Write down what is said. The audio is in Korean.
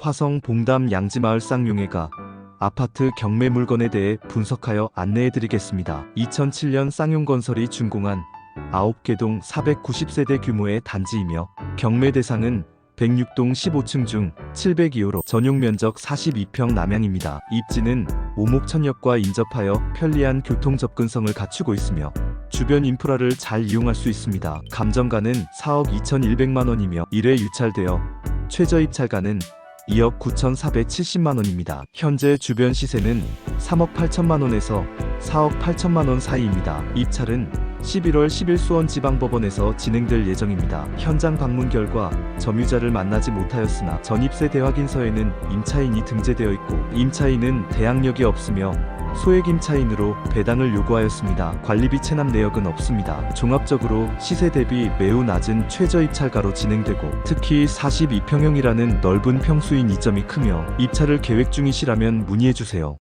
화성 봉담 양지마을 쌍용회가 아파트 경매 물건에 대해 분석하여 안내해드리겠습니다. 2007년 쌍용건설이 준공한 9개 동 490세대 규모의 단지이며 경매 대상은 106동 15층 중 702호로 전용 면적 42평 남양입니다. 입지는 오목천역과 인접하여 편리한 교통 접근성을 갖추고 있으며 주변 인프라를 잘 이용할 수 있습니다. 감정가는 4억 2,100만 원이며 1회 유찰되어 최저 입찰가는 2억 9,470만 원입니다. 현재 주변 시세는 3억 8천만 원에서 4억 8천만 원 사이입니다. 입찰은 11월 10일 수원 지방법원에서 진행될 예정입니다. 현장 방문 결과 점유자를 만나지 못하였으나 전입세 대확인서에는 임차인이 등재되어 있고 임차인은 대항력이 없으며 소액 임차인으로 배당을 요구하였습니다. 관리비 체납 내역은 없습니다. 종합적으로 시세 대비 매우 낮은 최저 입찰가로 진행되고 특히 42평형이라는 넓은 평수인 이점이 크며 입찰을 계획 중이시라면 문의해 주세요.